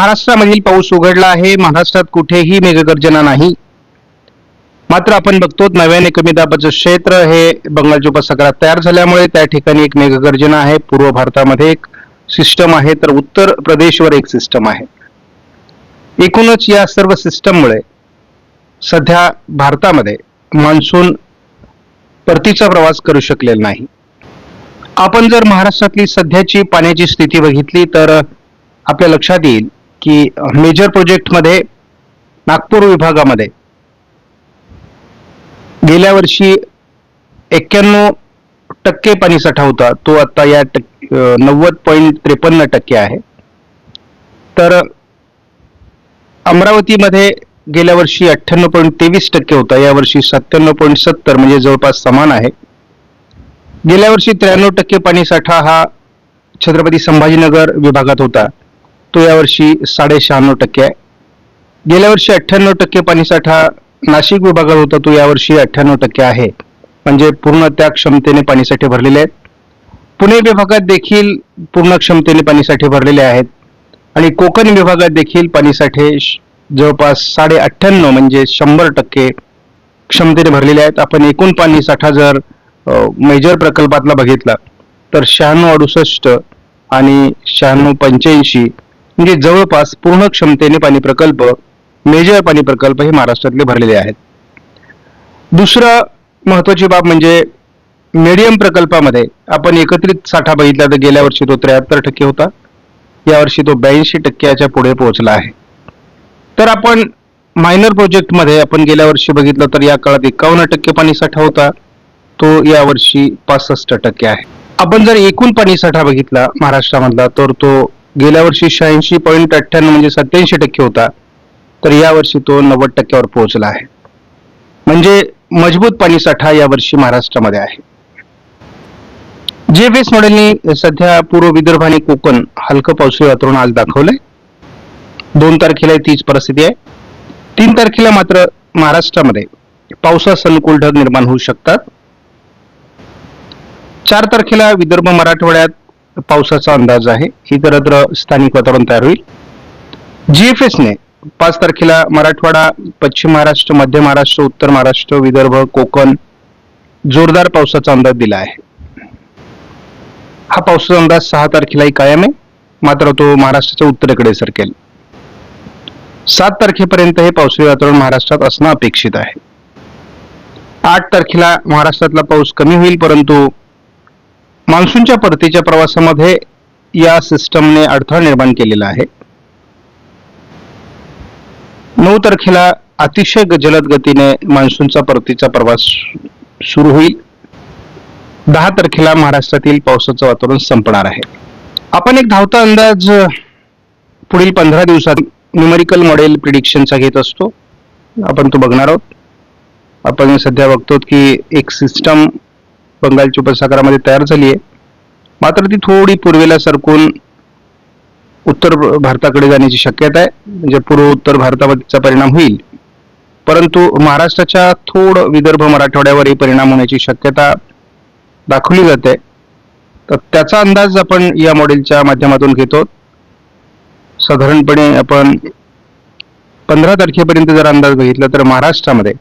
महाराष्ट्रामधील पाऊस उघडला आहे. महाराष्ट्रात कुठेही मेघगर्जना नाही. मात्र आपण बघतो नव्याने कमी दाबाचं क्षेत्र हे बंगालच्या उपसागरात तयार झाल्यामुळे त्या ठिकाणी एक मेघगर्जना आहे. पूर्व भारतामध्ये एक सिस्टम आहे तर उत्तर प्रदेशवर एक सिस्टम आहे. एकूणच या सर्व सिस्टममुळे सध्या भारतामध्ये मान्सून परतीचा प्रवास करू शकलेला नाही. आपण जर महाराष्ट्रातली सध्याची पाण्याची स्थिती बघितली तर आपल्या लक्षात येईल की मेजर प्रोजेक्टमध्ये नागपूर विभागामध्ये गेल्या वर्षी एक्क्याण्णव टक्के पाणीसाठा होता. तो आता या टक नव्वद पॉईंट त्रेपन्न टक्के आहे. तर अमरावतीमध्ये गेल्या वर्षी अठ्ठ्याण्णव पॉईंट तेवीस टक्के होता. यावर्षी सत्त्याण्णव पॉईंट सत्तर म्हणजे जवळपास समान आहे. गेल्या वर्षी त्र्याण्णव टक्के पाणीसाठा हा छत्रपती संभाजीनगर विभागात होता. तो यावर्षी साडे शहाण्णव टक्के आहे. गेल्या वर्षी अठ्ठ्याण्णव टक्के पाणीसाठा नाशिक विभागात होता तो यावर्षी अठ्ठ्याण्णव टक्के आहे. म्हणजे पूर्ण त्या क्षमतेने पाणीसाठे भरलेले आहेत. पुणे विभागात देखील पूर्ण क्षमतेने पाणीसाठे भरलेले आहेत. आणि कोकण विभागात देखील पाणीसाठे श- जवळपास साडे अठ्ठ्याण्णव म्हणजे शंभर टक्के क्षमतेने भरलेले आहेत. आपण एकूण पाणीसाठा जर मेजर प्रकल्पातला बघितला तर शहाण्णव अडुसष्ट आणि शहाण्णव पंच्याऐंशी म्हणजे जवळपास पूर्ण क्षमतेने पाणी प्रकल्प मेजर पाणी प्रकल्प हे महाराष्ट्रातले भरलेले आहेत. दुसरं महत्वाची बाब म्हणजे मीडियम प्रकल्पामध्ये आपण एकत्रित साठा बघितला तर गेल्या वर्षी तो त्र्याहत्तर टक्के होता. यावर्षी तो ब्याऐंशी टक्क्याच्या पुढे पोहोचला आहे. तर आपण मायनर प्रोजेक्टमध्ये आपण गेल्या वर्षी बघितलं तर या काळात एकावन्न टक्के पाणी साठा होता. तो यावर्षी पासष्ट टक्के आहे. आपण जर एकूण पाणी साठा बघितला महाराष्ट्रामधला तर तो गेल्या वर्षी शहाऐंशी पॉईंट अठ्ठ्याण्णव म्हणजे सत्याऐंशी टक्के होता. तर यावर्षी तो नव्वद टक्क्यावर पोहोचला आहे. म्हणजे मजबूत पाणी साठा यावर्षी महाराष्ट्रामध्ये आहे. जेफेस मॉडेलनी सध्या पूर्व विदर्भ आणि कोकण हलकं पावसाळी वातावरण आज दाखवलंय. दोन तारखेला तीच परिस्थिती आहे. तीन तारखेला मात्र महाराष्ट्रामध्ये पावसास अनुकूल ढग निर्माण होऊ शकतात. चार तारखेला विदर्भ मराठवाड्यात पावसाचा अंदाज आहे. दरद्र स्थानिक वातावरण तयार होईल. जीएफएसने पाच तारखेला मराठवाडा पश्चिम महाराष्ट्र मध्य महाराष्ट्र उत्तर महाराष्ट्र विदर्भ कोकण जोरदार पावसाचा अंदाज दिला आहे. हा पावसाचा अंदाज सहा तारखेलाही कायम आहे. मात्र तो महाराष्ट्राच्या उत्तरेकडे सरकेल. सात तारखेपर्यंत हे पावसाळी वातावरण महाराष्ट्रात असणं अपेक्षित आहे. आठ तारखेला महाराष्ट्रातला पाऊस कमी होईल परंतु मान्सूनच्या परतीच्या प्रवासामध्ये या सिस्टमने अडथळा निर्माण केलेला आहे. नऊ तारखेला अतिशय ग- जलद गतीने मान्सूनचा परतीचा प्रवास सुरू होईल. दहा तारखेला महाराष्ट्रातील पावसाचं वातावरण संपणार आहे. आपण एक धावता अंदाज पुढील पंधरा दिवसात न्युमेरिकल मॉडेल प्रिडिक्शनचा घेत असतो. आपण तो बघणार आहोत. आपण सध्या बघतो की एक सिस्टम बंगालच्या उपसागरामध्ये तयार झाली आहे. मात्र ती थोडी पूर्वेला सरकून उत्तर भारताकडे जाण्याची शक्यता आहे. म्हणजे पूर्व उत्तर भारतावरचा परिणाम होईल. परंतु महाराष्ट्राच्या थोडं विदर्भ मराठवाड्यावरही परिणाम होण्याची शक्यता दाखवली जाते. तर त्याचा अंदाज आपण या मॉडेलच्या माध्यमातून घेतो. साधारणपणे आपण पंधरा तारखेपर्यंत जर अंदाज बघितला तर महाराष्ट्रामध्ये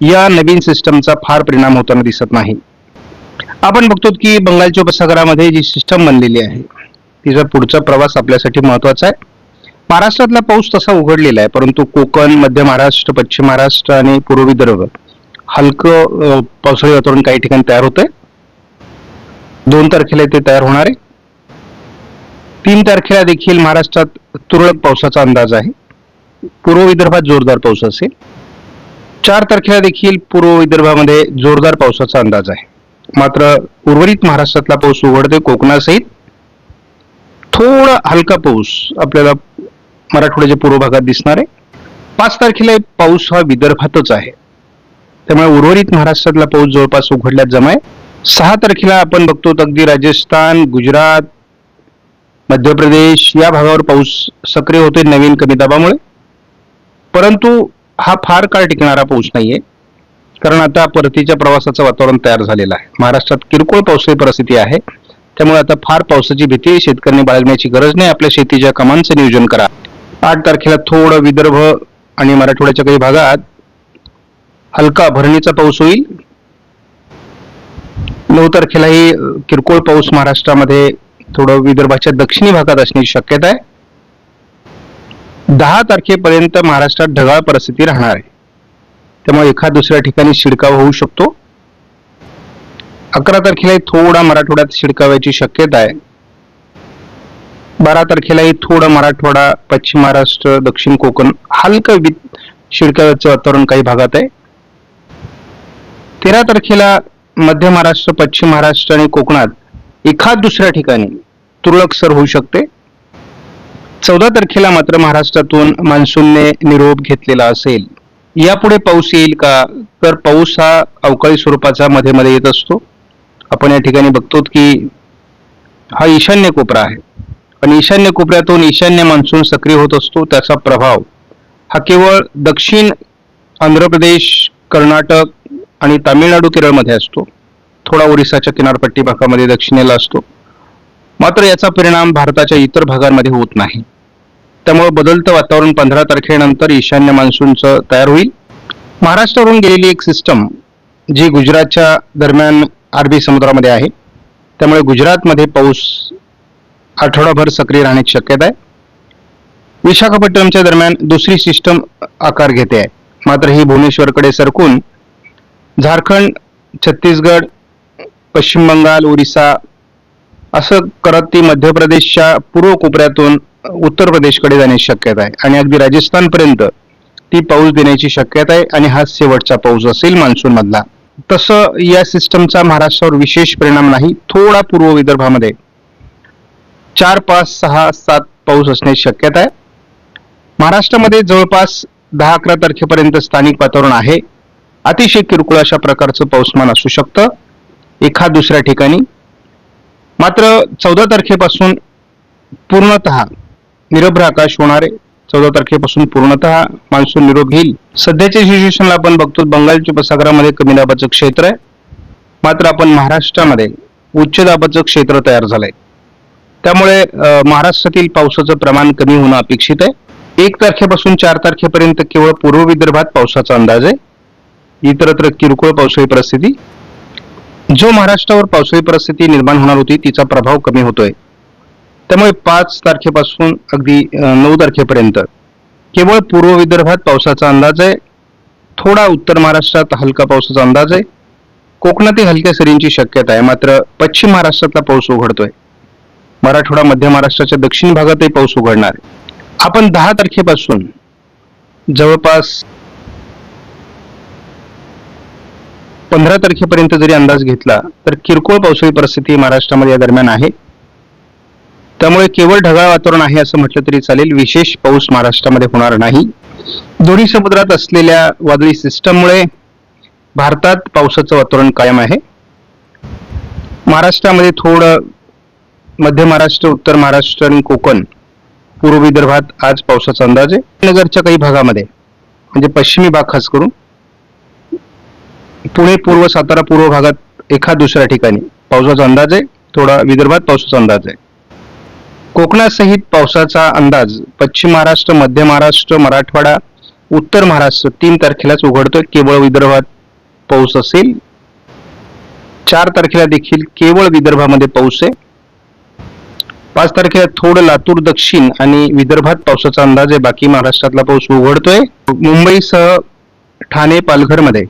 या नवीन सिस्टमचा फार परिणाम होताना दिसत नाही. आपण बघतो की बंगालच्या उपसागरामध्ये जी सिस्टम बनलेली आहे तिचा पुढचा प्रवास आपल्यासाठी महत्त्वाचा आहे. महाराष्ट्रातला पाऊस तसा उघडलेला आहे परंतु कोकण मध्य महाराष्ट्र पश्चिम महाराष्ट्र आणि पूर्व विदर्भ हलकं पावसाळी वातावरण काही ठिकाणी तयार होतंय. दोन तारखेला ते तयार होणार आहे. तीन तारखेला देखील महाराष्ट्रात तुरळक पावसाचा अंदाज आहे. पूर्व विदर्भात जोरदार पाऊस असेल. चार तारखेला देखील पूर्व विदर्भामध्ये जोरदार पावसाचा अंदाज आहे. मात्र उर्वरित महाराष्ट्रातला पाऊस उघडते कोकणासहित थोडा हलका पाऊस आपल्याला मराठवाड्याच्या पूर्व भागात दिसणार आहे. पाच तारखेला पाऊस हा विदर्भातच आहे. त्यामुळे उर्वरित महाराष्ट्रातला पाऊस जवळपास उघडल्यात जमा आहे सहा तारखेला आपण बघतो अगदी राजस्थान गुजरात मध्य प्रदेश या भागावर पाऊस सक्रिय होते नवीन कमी दाबामुळे. परंतु हा फार काळ टिकणारा पाऊस नाहीये. कारण आता परतीच्या प्रवासाचं वातावरण तयार झालेलं आहे. महाराष्ट्रात किरकोळ पावसाळी परिस्थिती आहे. त्यामुळे आता फार पावसाची भीती शेतकऱ्यांनी बाळगण्याची गरज नाही. आपल्या शेतीच्या कामांचं नियोजन करा. आठ तारखेला थोडं विदर्भ आणि मराठवाड्याच्या काही भागात हलका भरणीचा पाऊस होईल. नऊ तारखेलाही किरकोळ पाऊस महाराष्ट्रामध्ये थोडं विदर्भाच्या दक्षिणी भागात असण्याची शक्यता आहे. दहा तारखेपर्यंत महाराष्ट्रात ढगाळ परिस्थिती राहणार आहे. त्यामुळे एखाद दुसऱ्या ठिकाणी शिडकाव होऊ शकतो. अकरा तारखेलाही थोडा मराठवाड्यात शिडकाव्याची शक्यता आहे. बारा तारखेलाही थोडा मराठवाडा पश्चिम महाराष्ट्र दक्षिण कोकण हलकं वि- शिडकाव्याचं वातावरण काही भागात आहे. तेरा तारखेला मध्य महाराष्ट्र पश्चिम महाराष्ट्र आणि कोकणात एखाद दुसऱ्या ठिकाणी तुरळक सर होऊ शकते. चौदा तारखेला मात्र महाराष्ट्रातून मान्सूनने निरोप घेतलेला असेल. यापुढे पाऊस येईल का? तर पाऊस हा अवकाळी स्वरूपाचा मध्ये मध्ये येत असतो. आपण या ठिकाणी बघतो की हा ईशान्य कोपरा आहे. आणि ईशान्य कोपऱ्यातून ईशान्य मान्सून सक्रिय होत असतो. त्याचा प्रभाव हा केवळ दक्षिण आंध्र प्रदेश कर्नाटक आणि तामिळनाडू केरळमध्ये असतो. थोडा ओरिसाच्या किनारपट्टी भागामध्ये दक्षिणेला असतो. मात्र याचा परिणाम भारताच्या इतर भागांमध्ये होत नाही. त्यामुळे बदलतं वातावरण पंधरा तारखेनंतर ईशान्य मान्सूनचं तयार होईल. महाराष्ट्रावरून गेलेली एक सिस्टम जी गुजरातच्या दरम्यान अरबी समुद्रामध्ये आहे. त्यामुळे गुजरातमध्ये पाऊस आठवडाभर सक्रिय राहण्याची शक्यता आहे. विशाखापट्टणमच्या दरम्यान दुसरी सिस्टम आकार घेते आहे. मात्र ही भुवनेश्वरकडे सरकून झारखंड छत्तीसगड पश्चिम बंगाल ओरिसा असं करत ती मध्य प्रदेशच्या पूर्व कोपऱ्यातून उत्तर प्रदेशकडे जाण्याची शक्यता आहे. आणि अगदी राजस्थानपर्यंत ती पाऊस देण्याची शक्यता आहे आणि हा शेवटचा पाऊस असेल मान्सून मधला तसं या सिस्टमचा महाराष्ट्रावर विशेष परिणाम नाही. थोडा पूर्व विदर्भामध्ये चार पाच सहा सात पाऊस असण्याची शक्यता आहे. महाराष्ट्रामध्ये जवळपास दहा अकरा तारखेपर्यंत स्थानिक वातावरण आहे. अतिशय किरकोळ अशा प्रकारचं पाऊसमान असू शकतं. एखाद दुसऱ्या ठिकाणी मात्र चौदा तारखेपासून पूर्णतः निरभ्र आकाश होणार आहे चौदा तारखेपासून पूर्णतः मान्सून निरोप घेईल. सध्याच्या सिच्युएशनला आपण बघतो बंगालच्या उपसागरामध्ये कमी दाबाचं क्षेत्र आहे. मात्र आपण महाराष्ट्रामध्ये उच्च दाबाचं क्षेत्र तयार झालंय. त्यामुळे महाराष्ट्रातील पावसाचं प्रमाण कमी होणं अपेक्षित आहे. एक तारखेपासून चार तारखेपर्यंत केवळ पूर्व विदर्भात पावसाचा अंदाज आहे. इतरत्र किरकोळ पावसाळी परिस्थिती. जो महाराष्ट्रावर पावसाळी परिस्थिती निर्माण होणार होती तिचा प्रभाव कमी होतोय. त्यामुळे पाच तारखेपासून अगदी नऊ तारखेपर्यंत केवळ पूर्व विदर्भात पावसाचा अंदाज आहे थोडा उत्तर महाराष्ट्रात हलका पावसाचा अंदाज आहे कोकणातील हलक्या सरींची शक्यता आहे मात्र पश्चिम महाराष्ट्रातला पाऊस उघडतोय. मराठवाडा मध्य महाराष्ट्राच्या दक्षिण भागातही पाऊस उघडणार आहे. आपण दहा तारखेपासून जवळपास पंधरा तारखेपर्यंत जरी अंदाज घेतला तर किरकोळ पावसाळी परिस्थिती महाराष्ट्रामध्ये या दरम्यान आहे. त्यामुळे केवळ ढगाळ वातावरण आहे असं म्हटलं तरी चालेल. विशेष पाऊस महाराष्ट्रामध्ये होणार नाही. दोन्ही समुद्रात असलेल्या वादळी सिस्टममुळे भारतात पावसाचं वातावरण कायम आहे. महाराष्ट्रामध्ये थोडं मध्य महाराष्ट्र उत्तर महाराष्ट्र आणि कोकण पूर्व विदर्भात आज पावसाचा अंदाज आहे. नगरच्या काही भागामध्ये म्हणजे पश्चिमी भाग खास करून पुणे पूर्व सातारा पूर्व भागात एखाद दुसऱ्या ठिकाणी. पावसाचा अंदाज आहे. थोडा विदर्भात पावसाचा अंदाज आहे. कोकणासहित पावसाचा अंदाज पश्चिम महाराष्ट्र मध्य महाराष्ट्र मराठवाडा उत्तर महाराष्ट्र तीन तारखेलाच उघडतोय. केवळ विदर्भात पाऊस असेल. चार तारखेला देखील केवळ विदर्भामध्ये पाऊस आहे. पाच तारखेला थोडं लातूर दक्षिण आणि विदर्भात पावसाचा अंदाज आहे. बाकी महाराष्ट्रातला पाऊस उघडतोय. मुंबईसह ठाणे पालघरमध्ये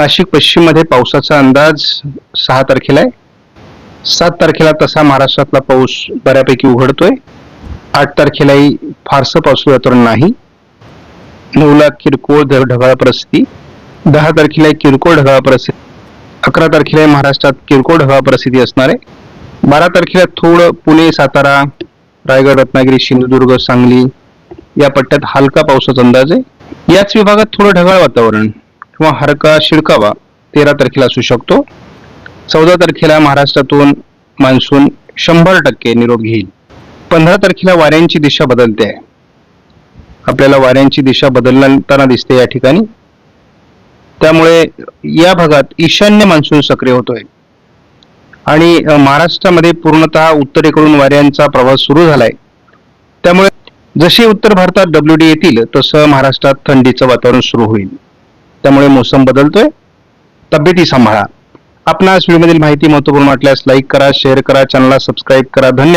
नाशिक पश्चिममध्ये पावसाचा अंदाज सहा तारखेला आहे. सात तारखेला तसा महाराष्ट्रातला पाऊस बऱ्यापैकी उघडतोय. आठ तारखेलाही फारसं पाऊस वातावरण नाही. नऊला किरकोळ ढगाळ परिस्थिती. दहा तारखेला किरकोळ ढगाळ परिस्थिती. अकरा तारखेला महाराष्ट्रात किरकोळ ढगाळ परिस्थिती असणार आहे. बारा तारखेला थोडं पुणे सातारा रायगड रत्नागिरी सिंधुदुर्ग सांगली या पट्ट्यात हलका पावसाचा अंदाज आहे. याच विभागात थोडं ढगाळ वातावरण. किंवा हरका शिडकावा तेरा तारखेला असू शकतो. चौदा तारखेला महाराष्ट्रातून मान्सून शंभर टक्के निरोप घेईल. पंधरा तारखेला वाऱ्यांची दिशा बदलते. आहे आपल्याला वाऱ्यांची दिशा बदलताना दिसते या ठिकाणी. त्यामुळे या भागात ईशान्य मान्सून सक्रिय होतोय. आणि महाराष्ट्रामध्ये पूर्णतः उत्तरेकडून वाऱ्यांचा प्रवास सुरू झालाय. त्यामुळे जसे उत्तर भारतात डब्ल्यू डी येतील तसं महाराष्ट्रात थंडीचं वातावरण सुरू होईल. त्यामुळे मोसम बदलतोय. तब्येती सांभाळा. आपणास व्हिडिओमधील माहिती महत्त्वपूर्ण वाटल्यास लाईक करा शेअर करा चॅनलला सबस्क्राईब करा. धन्यवाद.